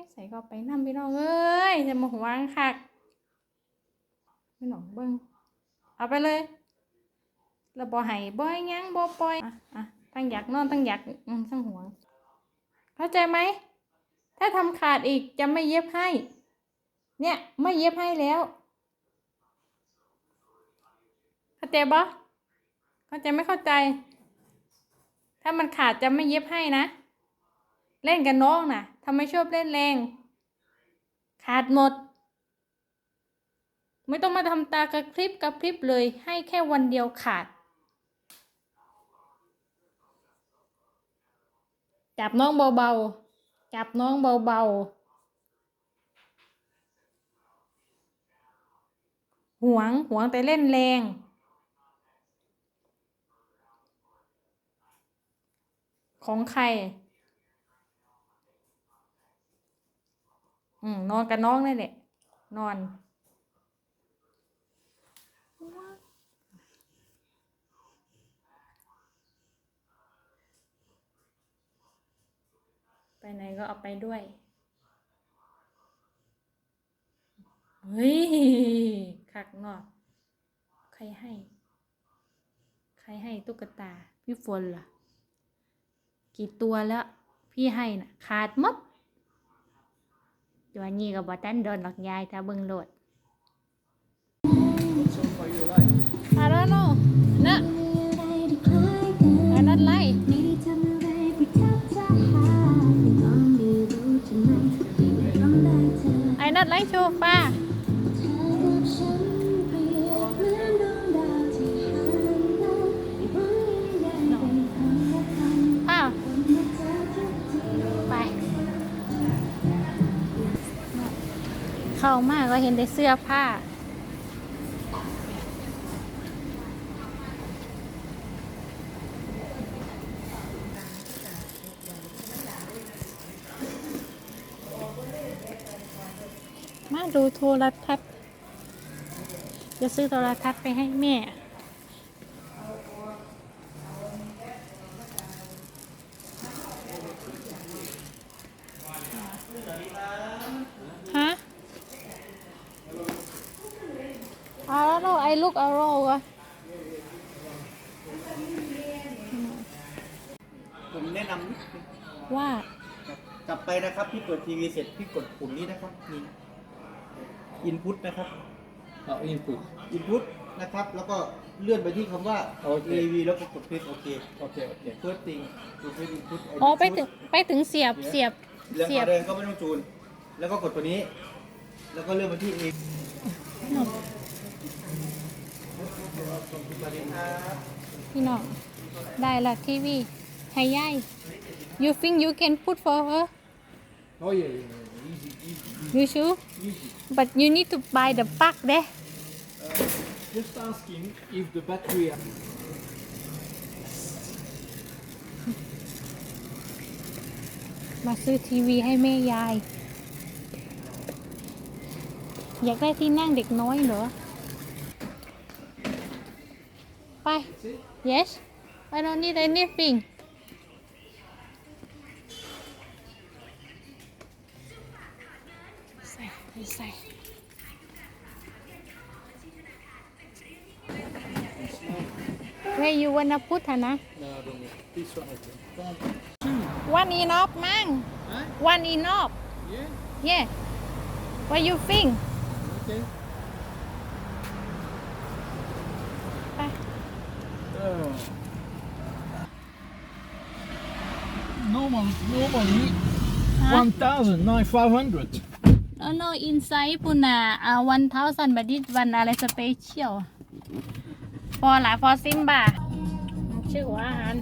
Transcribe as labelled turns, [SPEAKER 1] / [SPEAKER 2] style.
[SPEAKER 1] ไม่ใส่ก็ไปนำพี่น้องเอ้ยจะมาหวงคักพี่น้องเบิ่งเอาไปเลยแล้วบ่ให้บ่ให้หยังบ่ปล่อยอะอะตั้งอยากนอนตั้งอยากอืมตั้งหวง เข้าใจไหม ถ้าทำขาดอีกจะไม่เย็บให้ เนี่ยไม่เย็บให้แล้ว เข้าใจปะเข้าใจไม่เข้าใจ ถ้ามันขาดจะไม่เย็บให้นะ เล่นกับน้องนะทำไมชอบเล่นแรง ขาดหมด ไม่ต้องมาทำตากระพริบกระพริบเลย ให้แค่วันเดียวขาด จับน้องเบาๆ จับน้องเบาๆ หวง หวงแต่เล่นแรงของใคร อืมนอนกับน้องนี่แหละนอน ไปไหนก็เอาไปด้วย เฮ้ยคักเนอะใครให้ ใครให้ตุ๊กตา พี่ฝนล่ะ กี่ตัวแล้ว พี่ให้น่ะ ขาดหมด ตัวนี้ก็บอตันโดนหลักยายถ้าเบิ่งโหลด I don't know นะ I not like I not like โเข้ามาก็เห็นได้เสื้อผ้า มาดูโทรทัศน์จะซื้อโทรทัศน์ไปให้แม่ ฮะ เอาแล้วเราไอ้ลูกเอาโรกะ
[SPEAKER 2] ผมแนะนำนิดนึง
[SPEAKER 1] ว่า
[SPEAKER 2] กลับไปนะครับพี่เปิดทีวีเสร็จพี่กดปุ่มนี้นะครับนี่อินพุตนะครับ
[SPEAKER 3] Oh, input.
[SPEAKER 2] อินพุตนะครับ แล้วก็เลื่อนไปที่คำว่า
[SPEAKER 3] โอเค
[SPEAKER 2] AV แล้วก็กดเพจโอเค
[SPEAKER 3] Okay, okay.
[SPEAKER 2] first thing ดูเพจอินพุต
[SPEAKER 1] อ๋อไปถึงไปถึงเสียบเสียบ
[SPEAKER 2] แล้ว
[SPEAKER 1] เสียบ
[SPEAKER 2] เดินก็ไม่ต้องจูน แล้วก็กดตัวนี้ แล้วก็เลื่อนไปที่ A สวัสดีครับ
[SPEAKER 1] พี่น้อง ได้ละทีวี ให้ยาย you think you can put for her
[SPEAKER 3] Oh, yeah, yeah, yeah. Easy, easy,
[SPEAKER 1] you sure
[SPEAKER 3] easy.
[SPEAKER 1] but you need to buy the plug เด้
[SPEAKER 3] Just ask him if the battery.
[SPEAKER 1] มาซื้อทีวีให้แม่ยาย อยากได้ที่นั่งเด็กน้อยเหรอ Yes? I don't need anything. Where you wanna put, her,
[SPEAKER 3] No, one
[SPEAKER 1] One enough, man.
[SPEAKER 3] Huh?
[SPEAKER 1] One enough.
[SPEAKER 3] Yeah.
[SPEAKER 1] Yeah. What you think?
[SPEAKER 3] Okay. Normal, normally
[SPEAKER 1] ฮะ
[SPEAKER 3] 1,000, now 500.
[SPEAKER 1] เออ no inside ปุ่นอะอ่า one thousand but this one อะไร special พอละพอซิมบ่าชื่อหัวอาหาร